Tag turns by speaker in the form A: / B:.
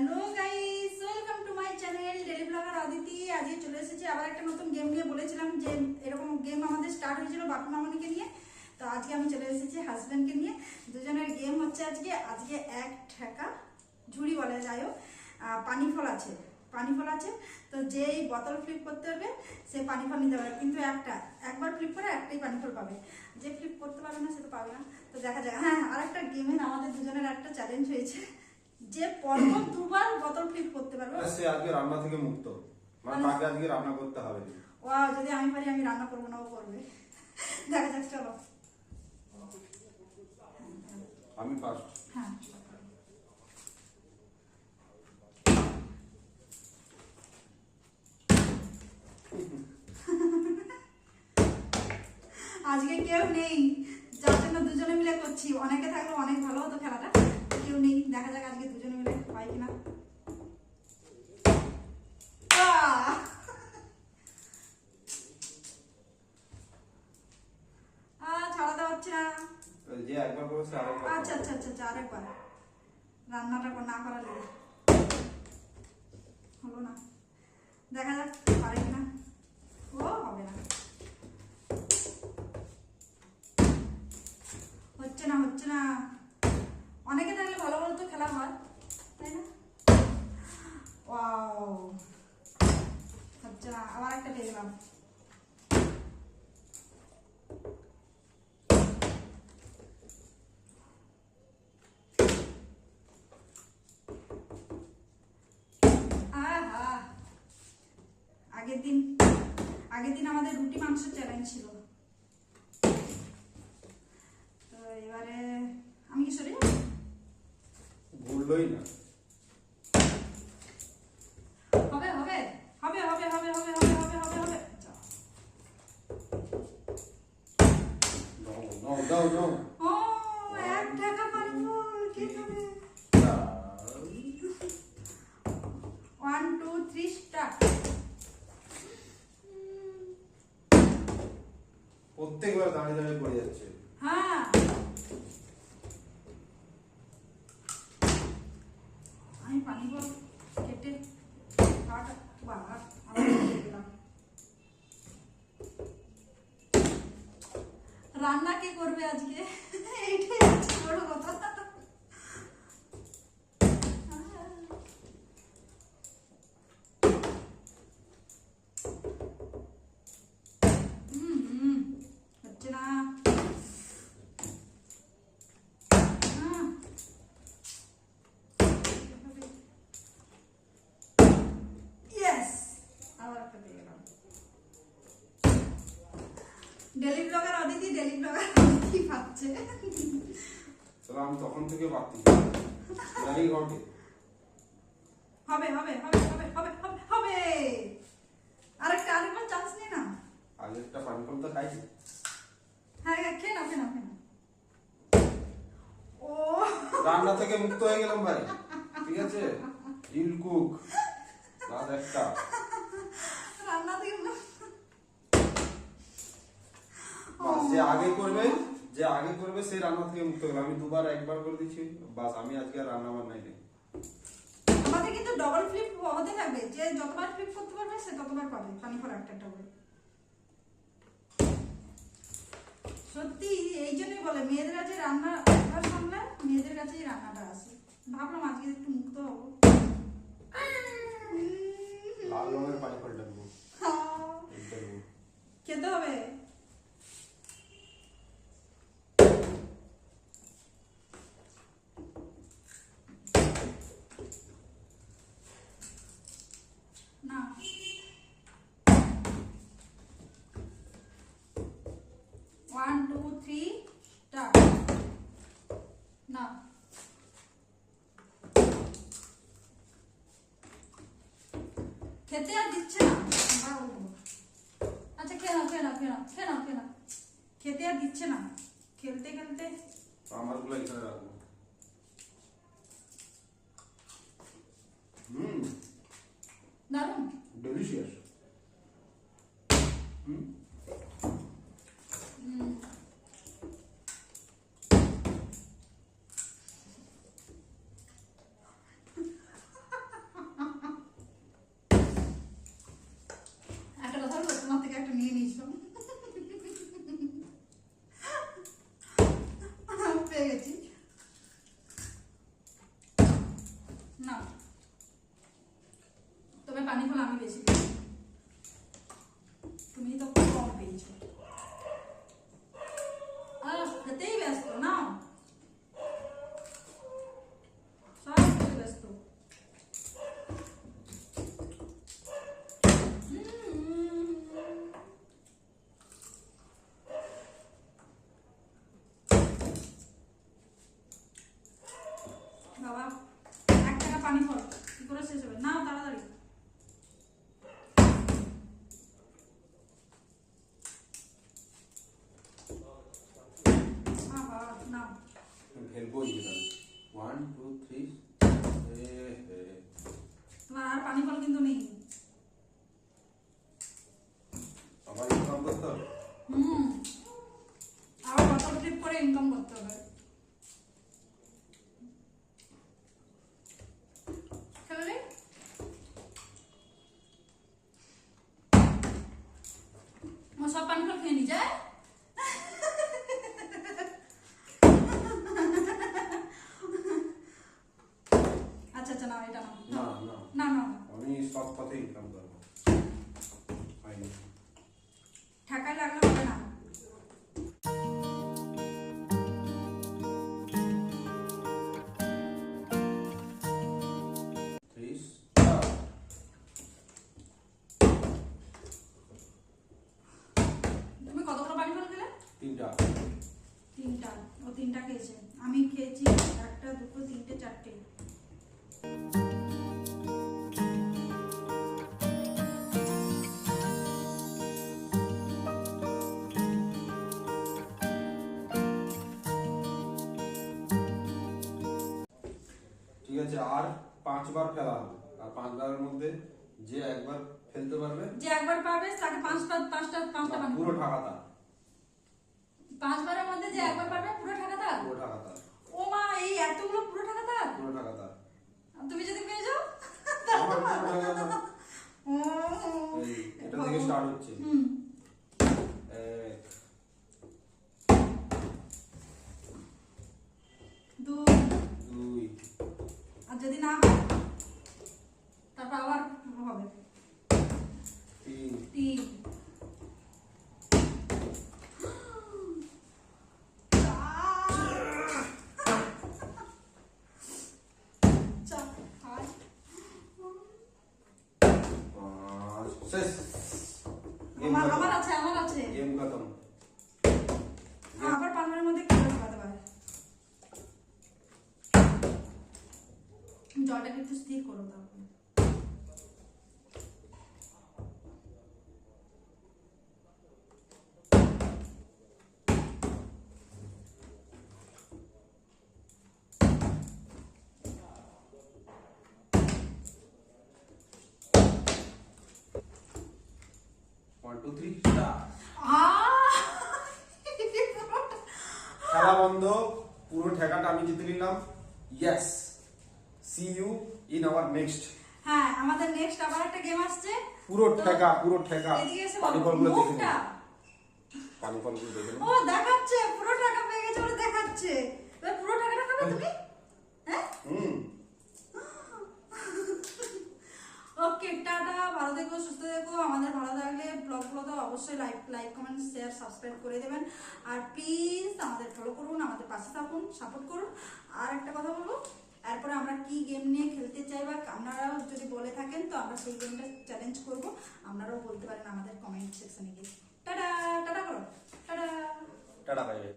A: Hello guys, welcome to my channel daily vlogger Aditi আজকে চলে এসেছি আবার একটা নতুন গেম নিয়ে। বলেছিলাম যে এরকম গেম আমাদের স্টার্ট হয়েছিল বাপি মামনিকে নিয়ে। তো আজকে আমি চলে এসেছি হাজব্যান্ডকে নিয়ে। দুজনের গেম হচ্ছে আজকে আজকে এক ঠেকা ঝুড়ি বলে হোক পানি ফল আছে, পানি ফল আছে। তো যেই বোতল ফ্লিপ করতে পারবে সে পানি ফল নিতে পারবে। কিন্তু একটা, একবার ফ্লিপ করে একটাই পানি ফল পাবে। যে ফ্লিপ করতে পারবে না, সে তো পাবে না। তো দেখা যাক হ্যাঁ আর একটা গেমের আমাদের দুজনের একটা চ্যালেঞ্জ হয়েছে। যে পরপর দুবার বোতল ফ্লিপ করতে পারবে।
B: আর সে আজকে রান্না থেকে মুক্ত। মানে তাকে আজকে রান্না করতে হবে।
A: ও যদি আমি পারি আমি রান্না করব না ও করবে। দেখা যাক চলো।
B: আমি ফার্স্ট
A: হ্যাঁ। আজকে কেউ নেই। যার জন্য দুজনে মিলে করছি। অনেকে থাকলে অনেক ভালো হতো খেলাটা। কেউ নেই দেখা যাক আজকে দুজনে মিলে হয় কিনা। ছাড়াতে না। আচ্ছা আচ্ছা আচ্ছা আচ্ছা আরেকবার। রান্নাটা না করা লেগে। হলো না। দেখা যাক পারে কিনা। ও হবে না। হচ্ছে না হচ্ছে না। অনেকে থাকলে ভালো ভালো তো খেলা হয় তাই না ওয়াও হচ্ছে না আবার একটা পেয়ে গেলাম আহা আগের দিন আগের দিন আমাদের রুটি মাংস চ্যালেঞ্জ ছিল।
B: প্রত্যেকবার দাঁড়িয়ে দাঁড়িয়ে পড়ে যাচ্ছে।
A: হ্যাঁ। রান্না কে করবে আজকে? এইটাই বড় কথা। Daily vlogger Aditi daily vlogger Aditi পাচ্ছে
B: তাহলে আমি তখন থেকে পাচ্ছি ঘটে।
A: হবে হবে হবে হবে হবে হবে হবে। আরেকটা আরেকবার চান্স নে না
B: আগেরটা পানি তো খাইছি
A: হ্যাঁ হ্যাঁ, খেয়ে খেয়ে নাও খেয়ে নাও। ও।
B: রান্না থেকে মুক্ত হয়ে গেলাম ভাই। ঠিক আছে? I'll cook. একটা
A: রান্না থেকে
B: বাস যে আগে করবে যে আগে করবে সে রান্না থেকে মুক্ত হলো আমি দুবার একবার করে দিচ্ছি বাস আমি আজকে আর রান্না বান্নাই নেই।
A: আমাদের কিন্তু ডবল ফ্লিপ হতে থাকবে যে যতবার ফ্লিপ করতে পারবে সে ততবার পাবে। পানি ফল একটা একটা করে। সত্যি এই জন্যই বলে মেয়েদের কাছে রান্না একবার সামলে মেয়েদের কাছেই রান্নাটা আসে। ভাবলাম আজকে একটু মুক্ত হব।
B: লাল রঙের পানি দেবো।
A: হ্যাঁ। খেতে হবে না ওয়ান টু থ্রি স্টার্ট না খেতে আর দিচ্ছে না আচ্ছা খেয়ে নাও খেয়ে নাও খেয়ে খেতে আর দিচ্ছে না খেলতে খেলতে
B: আমারগুলো এখানে রাখব হুম
A: দারুণ
B: ডেলিশিয়াস হুম
A: হুম। না তবে পানি ফল আমি বেশি পেয়েছি তুমি তো খুব কম পেয়েছ আহ, খেতেই ব্যস্ত নাও সব খেতে ব্যস্ত উম। বাবা এক টাকা পানি ফল কি করে শেষ হবে নাও তাড়াতাড়ি আহা, নাও
B: ফেলব যেটা ওয়ান টু থ্রি
A: আর পানি ফল কিন্তু নেই।
B: সবাই ইনকাম করতে হবে?
A: হুম। আবার কত ট্রিপ করে ইনকাম করতে হবে খেলে আমার সব পানি ফল খেয়ে নি যায় আচ্ছা এটা
B: না। না
A: না। না
B: আমি সৎ পথে ইনকাম করব পাঁচবার খেলা হবে। আর পাঁচবারের মধ্যে যে একবার ফেলতে পারবে
A: যে একবার পাবে তাকে পাঁচটা পাঁচটা পাঁচটা
B: না, পুরো টাকাটা
A: পাঁচবারের মধ্যে যে একবার পাবে পুরো টাকা
B: পুরো টাকাটা
A: ও মা এই এতগুলো পুরো টাকা
B: পুরো টাকাটা
A: তুমি যদি পেয়ে যাও
B: এটা থেকে স্টার্ট হচ্ছে। এক
A: দুই
B: দুই।
A: আর যদি না হয় তারপর আবার হবে
B: তিন
A: তিন চার পাঁচ
B: পাঁচ শেষ গেম
A: আমার
B: খতম
A: আমার আছে আমার আছে
B: গেম খতম
A: আবার পানবারের মধ্যে কি করে ঢোকাতে পারে জলটাকে একটু স্থির করো
B: স্টার্ট খেলা বন্ধ পুরো ঠেকাটা আমি জিতে নিলাম। Yes see you in our next
A: হ্যাঁ আমাদের নেক্সট আবার একটা গেম আসছে।
B: পুরো ঠেকা পুরো ঠেকা। পানি ফলগুলো দেখে। নিন। পানি ফলগুলো দেখে
A: ও দেখাচ্ছে পুরো টাকা পেয়ে গেছে বলে দেখাচ্ছে। এবার পুরো টাকাটা খাবে তুমি? হ্যাঁ?
B: হুম।
A: ওকে টাটা ভালো থেকো সুস্থ থেকো। আমাদের ভালো লাগলে ব্লগগুলো তো অবশ্যই like like comment share subscribe করে দেবেন। আর প্লিজ আমাদের ফলো করুন আমাদের পাশে থাকুন সাপোর্ট করুন। আর একটা কথা বলব? এরপরে আমরা কি গেম নিয়ে খেলতে চাই বা আপনারাও যদি বলে থাকেন, তো আমরা সেই গেমটা চ্যালেঞ্জ করব। আপনারাও বলতে পারেন আমাদের কমেন্ট সেকশনে গিয়ে। টাটা টাটা করো। টাটা।
B: টাটা বাই